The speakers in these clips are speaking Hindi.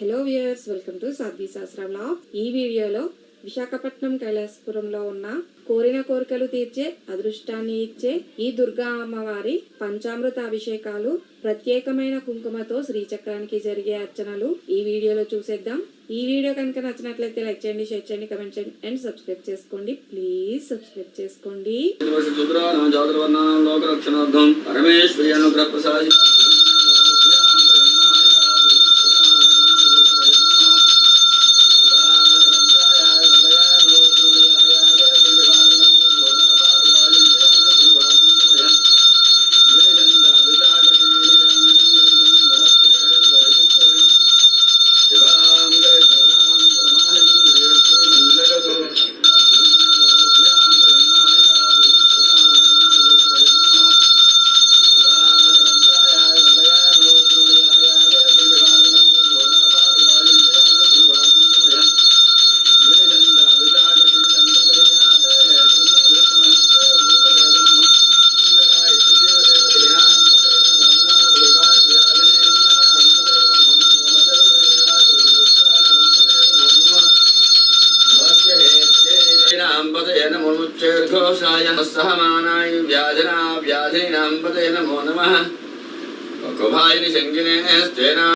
Hello viewers welcome to Sadhvi Shastra ఈ వీడియోలో విశాఖపట్నం కైలాసపురంలో ఉన్న కోరిన కోరికలు తీర్చే అదృష్టాన్ని ఇచ్చే ఈ దుర్గా అమ్మవారి పంచామృత అభిషేకాలు ప్రత్యేకమైన కుంకుమతో శ్రీచక్రానికి జరిగే అర్చనలు ఈ వీడియోలో చూసేద్దాం. ఈ వీడియో కనుక నచ్చినట్లయితే లైక్ చేయండి షేర్ చేయండి కమెంట్ చేయండి అండ్ సబ్స్క్రైబ్ చేసుకోండి. ప్లీజ్ సబ్స్క్రైబ్ చేసుకోండి. 不怕，你先去呢，还是对呢？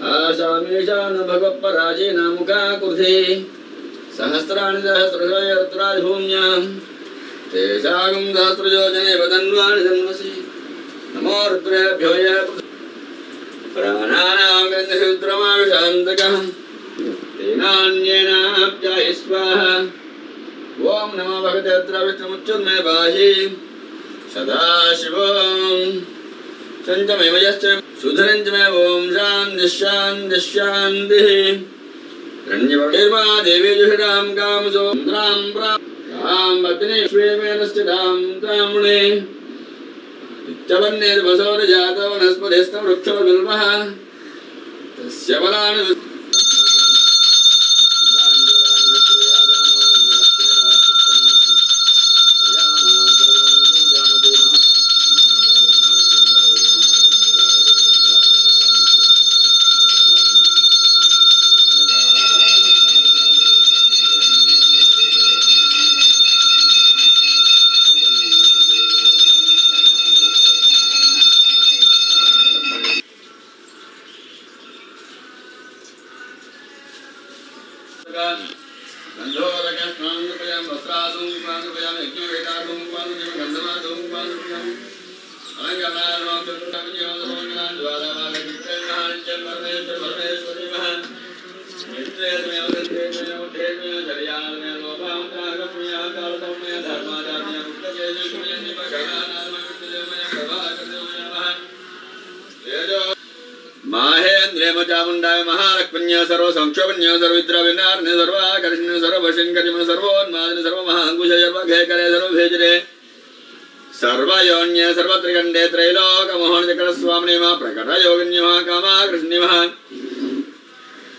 आशामीशान भगवत्पराजेन मुखाकृते सहस्राणि सहस्रशयत्राजभूम्याम् तेषागं सहस्रयोजने वदन्वाणि जन्मसि। नमो रुद्रेभ्यो य प्राणानां तेनान्येनाप्याय स्वाहा ॐ नमो भगवते अत्र विष्णुमुच्युन्मे बाहि सदाशिवम्। चञ्चमेवयश्च सुधरञ्चमे ॐ शान्तिः शान्तिः शान्तिः रण्यवर्मा देवी जुषडां कामसोन्द्रां प्रां पत्नी श्वेमेनश्च दां तामुणे इत्यवन्नेर्वसोरजातो वनस्पतिस्थं वृक्षो बिल्वः तस्य फलानि गन्धोदकस्नान्दुपयां वस्त्रादुं पान्दुपयां यज्ञवेदादुं पान्दुपयां गन्धमादुं पान्दुपयां अलङ्करणार्णं चतुर्भुजयोगमङ्गलान् द्वारभागचित्रैर्महानित्यं परमेश्वर परमेश्वरी महा मित्रेर्मेव दन्तेर्मेव उद्धेर्मेव जर्यार्मेव लोभामुद्रागम्य कालतोमय धर्माचार्य मुक्तकेशुष्मय माहेन्द्रेम चामुण्डाय महालक्ष्मण्य सर्व संक्षोभन्य सर्विद्रविनार्न सर्वाकर्षण्य सर्वशङ्करिम सर्वोन्मादिन सर्वमहाङ्कुश सर्वघेकरे सर्वभेजरे सर्वयोन्य सर्वत्रिकण्डे त्रैलोकमोहनचक्रस्वामिनि मा प्रकटयोगिन्य कामाकृष्ण्य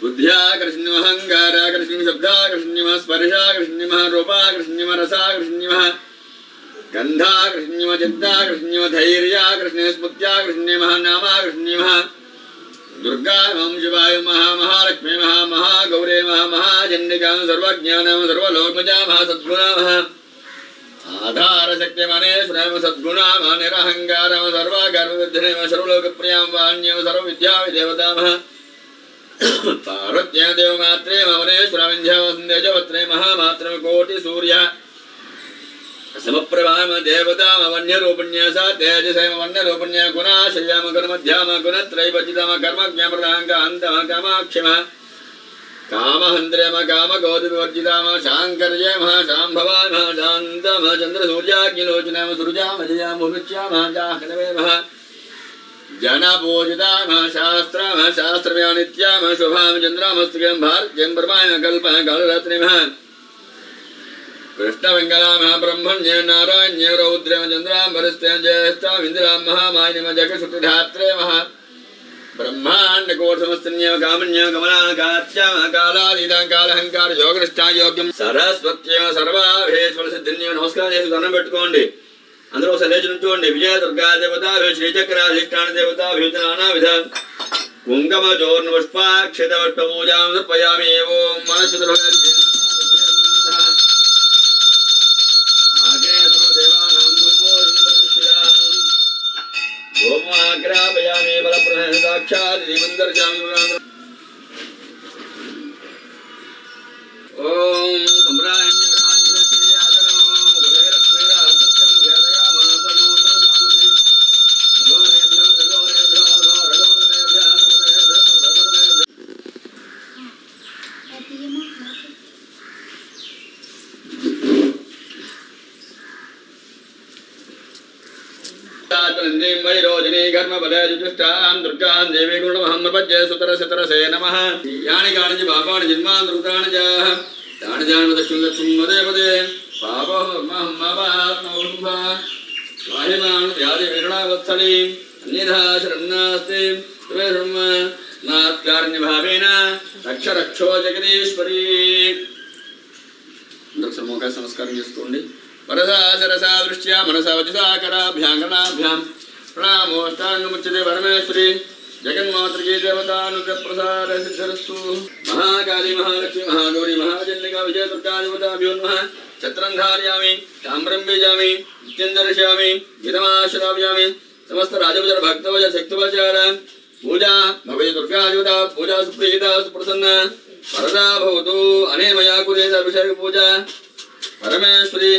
बुद्ध्याकृष्ण्य अहङ्काराकृष्ण्य शब्दाकृष्ण्य स्पर्शाकृष्ण्य रूपाकृष्ण्य रसाकृष्ण्य गन्धाकृष्ण्य चित्ताकृष्ण्य धैर्याकृष्ण्य स्मृत्याकृष्ण्य नामाकृष्ण्य दुर्गा मम शिवाय महा महालक्ष्मी महा महागौरे महा महाचंडिका, सर्वज्ञान सर्वलोकमजा महा सद्गुणा। महा आधारशक्तिमनेश्वरं सद्गुणाम निरहङ्कारं सर्वागर्वविद्धिरेम सर्वलोकप्रियाँ वाण्यं सर्वविद्याविदेवतामः। पार्वत्या देवमात्रे ममनेश्वरविन्ध्यावसन्देजवत्रे महामात्रं कोटिसूर्य। समप्रभाम देवतामवन्यरूपण्य सा तेजसैमवन्यरूपण्य गुणाशय्याम गुणमध्याम गुणत्रैवचितम कर्मज्ञप्रदाङ्कान्तम कामाक्षिम कामहन्द्रेम कामगौतविवर्जिताम शाङ्कर्यम शाम्भवाम शान्तम चन्द्रसूर्याग्निलोचनम सुरुजाम जयाम मुमुच्याम जाह्नवेमः जनपूजिताम शास्त्रम शास्त्रम्या नित्याम शुभां चन्द्रामस्तिकं भारत्यं ब्रह्माय कल्पः कालरात्रिमः కృష్ణ వెంకటామ మహాబ్రహ్మణ్యే నారాయణ్య రౌద్రేమ చంద్రాంబరిస్తే భరిస్తేం ఇందిరా మహామాయనిమ జగశుక్రుధాత్రే మహా బ్రహ్మాండ బ్రహ్మాండకోశమస్తన్యవ కామన్యవ గమనాకాత్యామ కాలాదీతాం కాలహంకార యోగనిష్టాయోగ్యం సరస్వత్యవ సర్వాభేశ్వర సిద్ధిన్యవ నమస్కారం చేసి దండం పెట్టుకోండి. అందరూ ఒకసారి లేచి నుంచోండి. విజయ దుర్గా దేవత శ్రీచక్ర శ్రీచక్రాధిష్టాన దేవత నానా విధ కుంగమ జోర్ణ పుష్పాక్షిత పూజాం సమర్పయామి మన మనసు అగ్రాపయామే బలప్రహణ సాక్షాత్ శ్రీమందర స్వామి ఓం योजने घर्म बल जुजुष्टान दुर्गान देवी गुण महम्मपज्य सुतर सितर से नम यानि काणि च पापाणि जन्मान दुर्गाणि च ताणि जान दक्षिण दक्षिण देवते पापो महम्मवात्मौम्भा वाहिमान व्याधि विरुणावत्सली अन्यथा शरण्णास्ति त्वे शर्म नात्कारण्यभावेन రక్ష రక్షో జగదీశ్వరి సమోక సంస్కారం చేసుకోండి వరసా సరసా దృష్ట్యా మనసా వచసాకరాభ్యాంగణాభ్యాం కరాభ్యాం పరమేశ్వరి జగన్మాతృకే దేవతానుగ్ర ప్రసాద సిద్ధరస్తు మహాకాళి మహాలక్ష్మి మహాగౌరి మహాజన్నిక విజయ ఛత్రం ధారయామి తామ్రం బీజామి నిత్యం దర్శయామి విధమాశ్రావ్యామి సమస్త రాజవజర భక్తవజ శక్తివచార పూజా భవయ దుర్గా పూజా సుప్రీత సుప్రసన్న వరదా భవతు అనే మయా కురేత అభిషేక పూజ. పరమేశ్వరి